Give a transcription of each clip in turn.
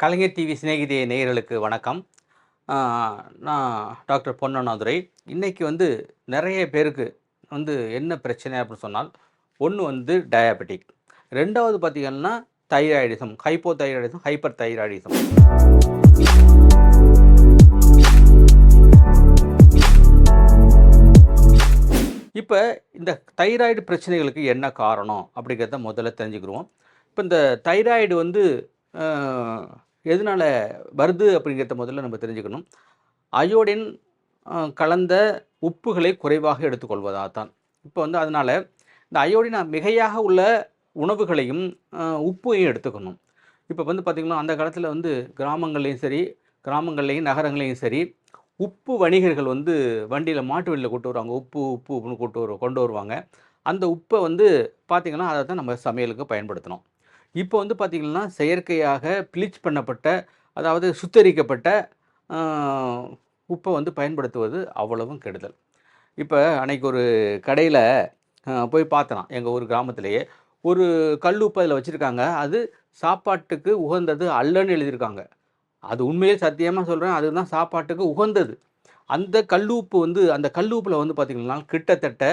கலைஞர் TV சிநேகிதிய நேயர்களுக்கு வணக்கம். நான் டாக்டர் பொன்னண்ணாதுரை இன்றைக்கி வந்து நிறைய பேருக்கு வந்து என்ன பிரச்சனை அப்படின்னு சொன்னால் ஒன்று வந்து டயாபெட்டிக் ரெண்டாவது பார்த்திங்கன்னா thyroidism hypothyroidism hyperthyroidism இப்போ இந்த தைராய்டு பிரச்சனைகளுக்கு என்ன காரணம் அப்படிங்கிறத முதல்ல தெரிஞ்சுக்கிடுவோம் இப்போ இந்த தைராய்டு வந்து எதனால் வருது அப்படிங்கிறத முதல்ல நம்ம தெரிஞ்சுக்கணும். அயோடின் கலந்த உப்புகளை குறைவாக எடுத்துக்கொள்வதாக தான் இப்போ வந்து அதனால் இந்த அயோடின் மிகையாக உள்ள உணவுகளையும் உப்பையும் எடுத்துக்கணும். இப்போ வந்து பார்த்திங்கன்னா அந்த காலத்தில் வந்து கிராமங்கள்லேயும் சரி கிராமங்கள்லேயும் நகரங்களையும் சரி உப்பு வணிகர்கள் வந்து வண்டியில் மாட்டு வண்டியில் கொண்டு வருவாங்க. உப்பு உப்பு உப்புன்னு கொண்டு வரு கொண்டு வருவாங்க. அந்த உப்பை வந்து பார்த்திங்கன்னா அதை தான் நம்ம சமையலுக்கு பயன்படுத்தணும். இப்போ வந்து பார்த்திங்கன்னா செயற்கையாக ப்ளீச் பண்ணப்பட்ட அதாவது சுத்தரிக்கப்பட்ட உப்பை வந்து பயன்படுத்துவது அவ்வளவும் கெடுதல். இப்போ அன்னைக்கு ஒரு கடையில் போய் பார்த்தலாம். எங்கள் ஊர் கிராமத்திலேயே ஒரு கல் உப்பு அதில் வச்சுருக்காங்க. அது சாப்பாட்டுக்கு உகந்தது அல்லன்னு எழுதியிருக்காங்க. அது உண்மையில் சத்தியமாக சொல்கிறேன் அதுதான் சாப்பாட்டுக்கு உகந்தது. அந்த கல்லுப்பு வந்து அந்த கல்லுப்பில் வந்து பார்த்திங்கன்னா கிட்டத்தட்ட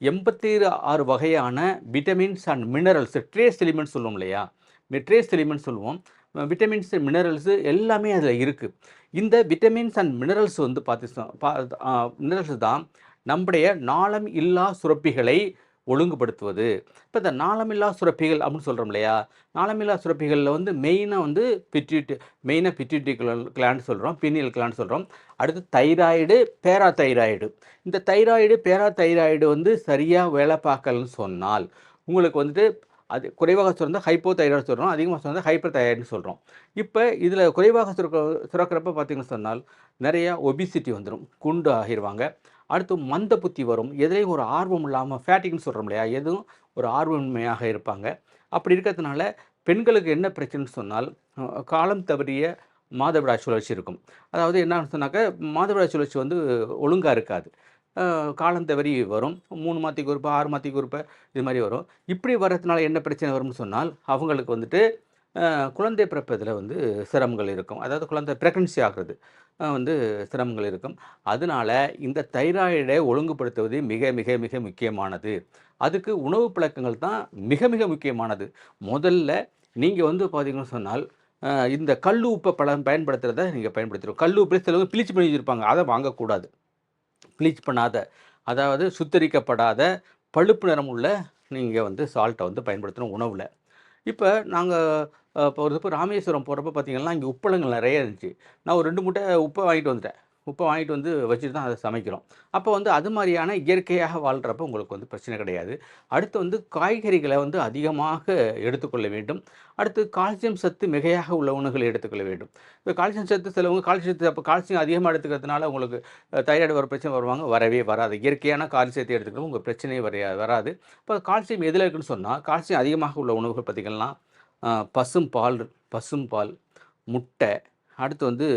எண்பத்தி ஆறு வகையான vitamins and minerals trace elements சொல்லுவோம் இல்லையா? ட்ரேஸ் எலிமெண்ட்ஸ் சொல்லுவோம். விட்டமின்ஸ் மினரல்ஸு எல்லாமே அதில் இருக்குது இந்த விட்டமின்ஸ் அண்ட் மினரல்ஸ் வந்து பார்த்து மினரல்ஸ் தான் நம்முடைய நாளம் இல்லா சுரப்பிகளை ஒழுங்குபடுத்துவது. இப்போ இந்த நாளமில்லா சுரப்பிகள் அப்படின்னு சொல்கிறோம் இல்லையா? நாளமில்லா சுரப்பிகளில் வந்து மெயினாக வந்து பிட்யூட்டி மெயினாக பிட்யூட்டி கிளாண்ட் சொல்கிறோம் பின்னியல் கிளாண்ட் சொல்கிறோம் அடுத்து தைராய்டு பேரா தைராய்டு இந்த தைராய்டு பேரா தைராய்டு வந்து சரியாக வேலை பார்க்கலன்னு சொன்னால் உங்களுக்கு வந்துட்டு அது குறைவாக சுரந்தால் ஹைப்போ தைராய்டு சொல்கிறோம் அதிகமாக சுரந்தால் ஹைப்பர் தைராய்டுன்னு சொல்கிறோம் இப்போ இதில் குறைவாக சுரக்க சுரக்கிறப்ப பார்த்திங்கன்னு சொன்னால் நிறையா ஒபிசிட்டி வந்துடும் குண்டு ஆகிடுவாங்க அடுத்து மந்த புத்தி வரும். எதுலேயும் ஒரு ஆர்வம் இல்லாமல் ஃபேட்டிக்னு சொல்கிறோம் இல்லையா? எதுவும் ஒரு ஆர்வமின்மையாக இருப்பாங்க. அப்படி இருக்கிறதுனால பெண்களுக்கு என்ன பிரச்சனைன்னு சொன்னால் காலம் தவறிய மாதவிடாய் சுழற்சி இருக்கும். அதாவது என்னன்னு சொன்னாக்க மாதவிடாய் சுழற்சி வந்து ஒழுங்காக இருக்காது. காலம் தவறி வரும். மூணு மாற்றிக்கு ஒருப்ப ஆறு மாற்றிக்கு குறிப்பாக இது மாதிரி வரும். இப்படி வர்றதுனால என்ன பிரச்சனை வரும்னு சொன்னால் அவங்களுக்கு வந்துட்டு குழந்தை பிறப்பதில் வந்து சிரமங்கள் இருக்கும். அதாவது குழந்தை ப்ரெக்னன்சி ஆகிறது வந்து சிரமங்கள் இருக்கும். அதனால இந்த தைராய்டை ஒழுங்குபடுத்துவது மிக மிக மிக முக்கியமானது. அதுக்கு உணவு பழக்கங்கள் தான் மிக மிக முக்கியமானது. முதல்ல நீங்கள் வந்து பார்த்தீங்கன்னு சொன்னால் இந்த கல் உப்பை பழம் பயன்படுத்துகிறத நீங்கள் பயன்படுத்திடும் கல் உப்பு சிலவங்க ப்ளீச் பண்ணி வச்சுருப்பாங்க. அதை வாங்கக்கூடாது. ப்ளீச் பண்ணாத. அதாவது சுத்தரிக்கப்படாத பழுப்பு நிறம் உள்ள நீங்கள் வந்து சால்ட்டை வந்து பயன்படுத்தணும் உணவில். இப்போ நாங்கள் இப்போ ஒரு இப்போ ராமேஸ்வரம் போகிறப்ப பார்த்தீங்கன்னா இங்கே உப்பளங்கள் நிறைய இருந்துச்சு. நான் ஒரு ரெண்டு மூட்டை உப்பை வாங்கிட்டு வந்துட்டேன். உப்பை வாங்கிட்டு வந்து வச்சுட்டு தான் அதை சமைக்கிறோம். அப்போ வந்து அது மாதிரியான இயற்கையாக வாழ்கிறப்ப உங்களுக்கு வந்து பிரச்சனை கிடையாது. அடுத்து வந்து காய்கறிகளை வந்து அதிகமாக எடுத்துக்கொள்ள வேண்டும். அடுத்து கால்சியம் சத்து மிகையாக உள்ள உணவுகளை எடுத்துக்கொள்ள வேண்டும். இப்போ கால்சியம் சத்து சிலவங்க கால்சியம் சத்து அப்போ கால்சியம் அதிகமாக எடுத்துக்கிறதுனால உங்களுக்கு தைராய்டு வர பிரச்சனை வருவாங்க வரவே வராது. இயற்கையான கால்சியத்தை எடுத்துக்கிறது உங்கள் பிரச்சனையே வரையா வராது. இப்போ கால்சியம் எதில் இருக்குன்னு சொன்னால் கால்சியம் அதிகமாக உள்ள உணவுகள் பார்த்திங்கன்னா பசும் பால் பசும் பால் முட்டை அடுத்து வந்து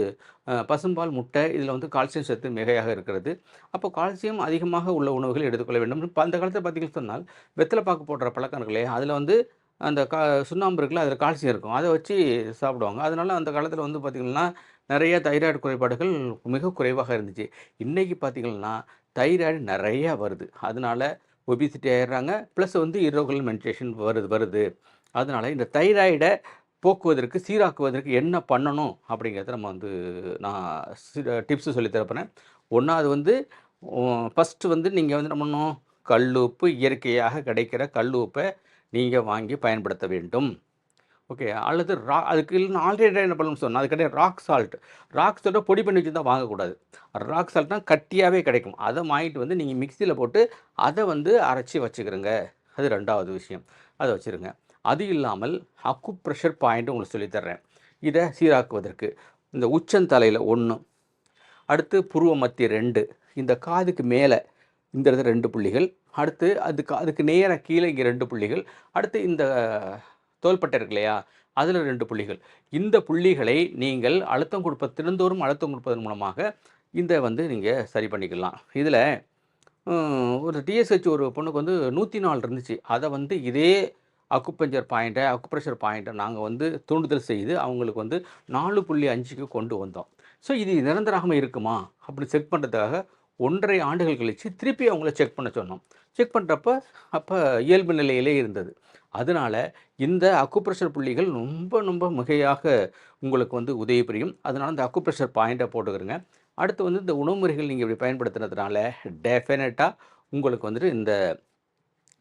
பசும்பால் முட்டை இதில் வந்து கால்சியம் சத்து மிகையாக இருக்கிறது. அப்போ கால்சியம் அதிகமாக உள்ள உணவுகள் எடுத்துக்கொள்ள வேண்டும். இப்போ அந்த காலத்தில் பார்த்தீங்கன்னு சொன்னால் வெத்தலை பாக்கு போடுற பழக்கம் இருக்குல்லையே அதில் வந்து அந்த கா சுண்ணாம்பு இருக்குல்ல அதில் கால்சியம் இருக்கும். அதை வச்சு சாப்பிடுவாங்க. அதனால் அந்த காலத்தில் வந்து பார்த்திங்கன்னா நிறைய தைராய்டு குறைபாடுகள் மிக குறைவாக இருந்துச்சு. இன்றைக்கி பார்த்திங்கன்னா தைராய்டு நிறையா வருது. அதனால ஒபிசிட்டி ஆயிடுறாங்க. ப்ளஸ் வந்து இரகுலர் மென்டேஷன் வருது வருது. அதனால இந்த தைராய்டை போக்குவதற்கு சீராக்குவதற்கு என்ன பண்ணணும் அப்படிங்கிறத நம்ம வந்து நான் டிப்ஸு சொல்லி தரப்போகிறேன் ஒன்றாவது வந்து ஃபஸ்ட்டு வந்து நீங்கள் வந்து என்ன பண்ணணும்? கல் உப்பு இயற்கையாக கிடைக்கிற கல் உப்பை நீங்கள் வாங்கி பயன்படுத்த வேண்டும். ஓகே அல்லது ரா அதுக்கு இல்லைன்னா ஆல்ரெடி என்ன பண்ணணும்னு சொன்னால் அது கிடையாது ராக் சால்ட் ராக் சால்ட்டை பொடி பண்ணி வச்சு தான் வாங்கக்கூடாது ராக் சால்ட்னா கட்டியாகவே கிடைக்கும். அதை வாங்கிட்டு வந்து நீங்கள் மிக்சியில் போட்டு அதை வந்து அரைச்சி வச்சுக்கிறோங்க. அது ரெண்டாவது விஷயம். அதை வச்சுருங்க. அது இல்லாமல் அக்கு ப்ரெஷர் பாயிண்ட் உங்களுக்கு சொல்லித்தர்றேன். இதை சீராக்குவதற்கு இந்த உச்சந்தலையில் ஒன்று அடுத்து புருவ மத்திய ரெண்டு இந்த காதுக்கு மேலே இந்த இடத்துல ரெண்டு புள்ளிகள் அடுத்து அதுக்கு அதுக்கு நேராக கீழே இங்கே ரெண்டு புள்ளிகள் அடுத்து இந்த தோள்பட்டை இருக்கு இல்லையா அதில் ரெண்டு புள்ளிகள். இந்த புள்ளிகளை நீங்கள் அழுத்தம் கொடுப்ப தினந்தோறும் அழுத்தம் கொடுப்பதன் மூலமாக இந்த வந்து நீங்கள் சரி பண்ணிக்கலாம். இதில் ஒரு டிஎஸ்ஹெச் ஒரு பொண்ணுக்கு வந்து நூற்றி நாலு இருந்துச்சு. அதை வந்து இதே அக்குப்பஞ்சர் பாயிண்ட்டை அக்குப்ரெஷர் பாயிண்ட்டை நாங்கள் வந்து தூண்டுதல் செய்து அவங்களுக்கு வந்து நாலு புள்ளி அஞ்சுக்கு கொண்டு வந்தோம். ஸோ இது நிரந்தரமாக இருக்குமா? அப்படி செக் பண்ணுறதுக்காக ஒன்றரை ஆண்டுகள் கழித்து திருப்பி அவங்கள செக் பண்ண சொன்னோம். செக் பண்ணுறப்ப அப்போ இயல்பு நிலையிலே இருந்தது. அதனால் இந்த அக்குப்ரெஷர் புள்ளிகள் ரொம்ப ரொம்ப மிகையாக உங்களுக்கு வந்து உதவி புரியும். அதனால் இந்த அக்குப்ரெஷர் பாயிண்ட்டை போட்டுக்கிறங்க. அடுத்து வந்து இந்த உணவு முறைகள் நீங்கள் இப்படி பயன்படுத்துனதுனால டெஃபினட்டாக உங்களுக்கு வந்துட்டு இந்த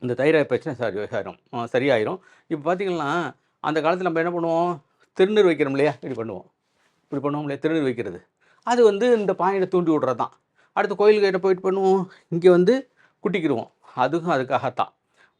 இந்த தைராய்டு பிரச்சனை சரி ஆயிரும். சரியாயிரும். இப்போ பார்த்தீங்கன்னா அந்த காலத்தில் நம்ம என்ன பண்ணுவோம்? திருநீர் வைக்கிறோம் இல்லையா? இப்படி பண்ணுவோம். இப்படி பண்ணுவோம் இல்லையா? திருநீர் வைக்கிறது. அது வந்து இந்த பாயிண்டை தூண்டி விட்றது தான் அடுத்து கோயிலுக்கு என்ன போயிட்டு பண்ணுவோம்? இங்கே வந்து குட்டிக்கிடுவோம். அதுவும் அதுக்காகத்தான்.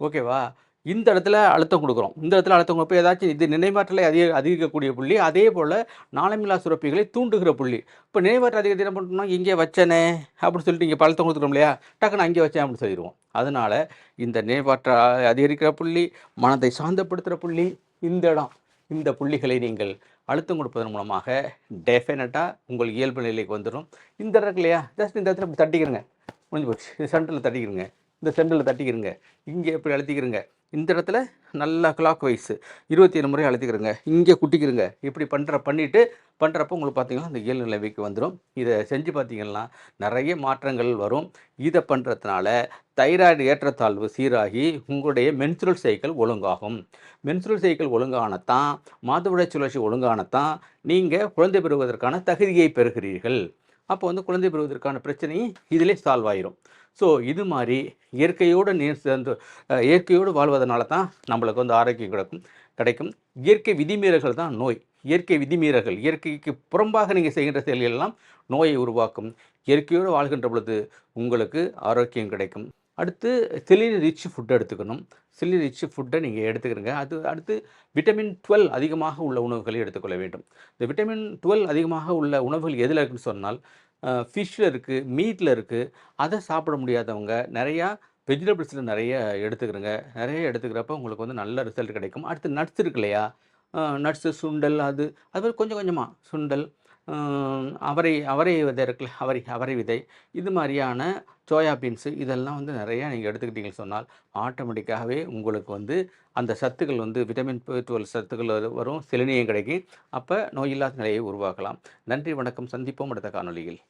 ஓகேவா? இந்த இடத்துல அழுத்தம் கொடுக்குறோம். இந்த இடத்துல அழுத்தம் கொடுப்போம் ஏதாச்சும் இது நினைவாற்றலை அதிக அதிகரிக்கக்கூடிய புள்ளி அதே போல் நாளமில்லா சுரப்பிகளை தூண்டுகிற புள்ளி. இப்போ நினைவாற்றல் அதிகத்தை என்ன பண்ணுறோம்னா இங்கே வச்சனே அப்படின்னு சொல்லிட்டு இங்கே அழுத்தம் கொடுத்துக்கிறோம் இல்லையா? டக்குன்னு அங்கே வச்சேன் அப்படின்னு சொல்லிடுவோம். அதனால் இந்த நினைவாற்ற அதிகரிக்கிற புள்ளி மனதை சாந்தப்படுத்துகிற புள்ளி இந்த இடம் இந்த புள்ளிகளை நீங்கள் அழுத்தம் கொடுப்பதன் மூலமாக டெஃபினட்டாக உங்கள் இயல்பு நிலைக்கு வந்துடும். இந்த இடம் இல்லையா? ஜஸ்ட் இந்த இடத்துல இப்படி தட்டிக்கிறங்க. முடிஞ்சு போச்சு. சென்டரில் தட்டிக்கிறங்க. இந்த சென்டரில் தட்டிக்கிறங்க இங்கே இப்படி அழுத்திக்கிறங்க இந்த இடத்துல நல்லா கிளாக் வைஸ் இருபத்தி ஏழு முறை அழுத்திக்கிறங்க இங்கே குட்டிக்கிறங்க இப்படி பண்ணுற பண்ணிவிட்டு பண்ணுறப்போ உங்களுக்கு பார்த்தீங்கன்னா இந்த இயல்பு வந்துடும் இதை செஞ்சு பார்த்தீங்கன்னா நிறைய மாற்றங்கள் வரும். இதை பண்ணுறதுனால தைராய்டு ஏற்றத்தாழ்வு சீராகி உங்களுடைய மென்சுரல் சைக்கிள் ஒழுங்காகும். மென்சுரல் சைக்கிள் ஒழுங்கானத்தான் மாதவிட சுழற்சி ஒழுங்கானத்தான் நீங்கள் குழந்தை பெறுவதற்கான தகுதியை பெறுகிறீர்கள். அப்போ வந்து குழந்தை பெறுவதற்கான பிரச்சனையும் இதிலே சால்வ் ஆயிரும். ஸோ இது மாதிரி இயற்கையோடு நீர் சேர்ந்து இயற்கையோடு வாழ்வதனால தான் நம்மளுக்கு வந்து ஆரோக்கியம் கிடைக்கும் கிடைக்கும். இயற்கை விதிமீறல்கள் தான் நோய். இயற்கை விதிமீறல்கள் இயற்கைக்கு புறம்பாக நீங்கள் செய்கின்ற செயல்கள் எல்லாம் நோயை உருவாக்கும். இயற்கையோடு வாழ்கின்ற பொழுது உங்களுக்கு ஆரோக்கியம் கிடைக்கும். அடுத்து செலினி ரிச் ஃபுட் எடுத்துக்கணும். செலினி ரிச் ஃபுட்டை நீங்கள் எடுத்துக்கிறங்க அது அடுத்து விட்டமின் டுவெல் அதிகமாக உள்ள உணவுகளை எடுத்துக்கொள்ள வேண்டும். இந்த விட்டமின் டுவெல் அதிகமாக உள்ள உணவுகள் எதில் இருக்குன்னு சொன்னால் ஃபிஷ்ஷில் இருக்குது மீட்டில் இருக்குது அதை சாப்பிட முடியாதவங்க நிறையா வெஜிடபிள்ஸில் நிறைய எடுத்துக்கிறங்க. நிறைய எடுத்துக்கிறப்ப உங்களுக்கு வந்து நல்ல ரிசல்ட் கிடைக்கும். அடுத்து நட்ஸ் இருக்கு இல்லையா? நட்ஸு சுண்டல் அது அது மாதிரி கொஞ்சம் கொஞ்சமாக சுண்டல் அவரை அவரை விதை இருக்குல்ல அவரை அவரை விதை இது மாதிரியான சோயா பீன்ஸு இதெல்லாம் வந்து நிறையா நீங்கள் எடுத்துக்கிட்டீங்கன்னு சொன்னால் ஆட்டோமேட்டிக்காகவே உங்களுக்கு வந்து அந்த சத்துக்கள் வந்து விட்டமின் டுவெல் சத்துக்கள் வரும் செலினியம் கிடைக்கும். அப்போ நோயில்லாத நிலையை உருவாக்கலாம். நன்றி வணக்கம். சந்திப்போம் அடுத்த காணொலியில்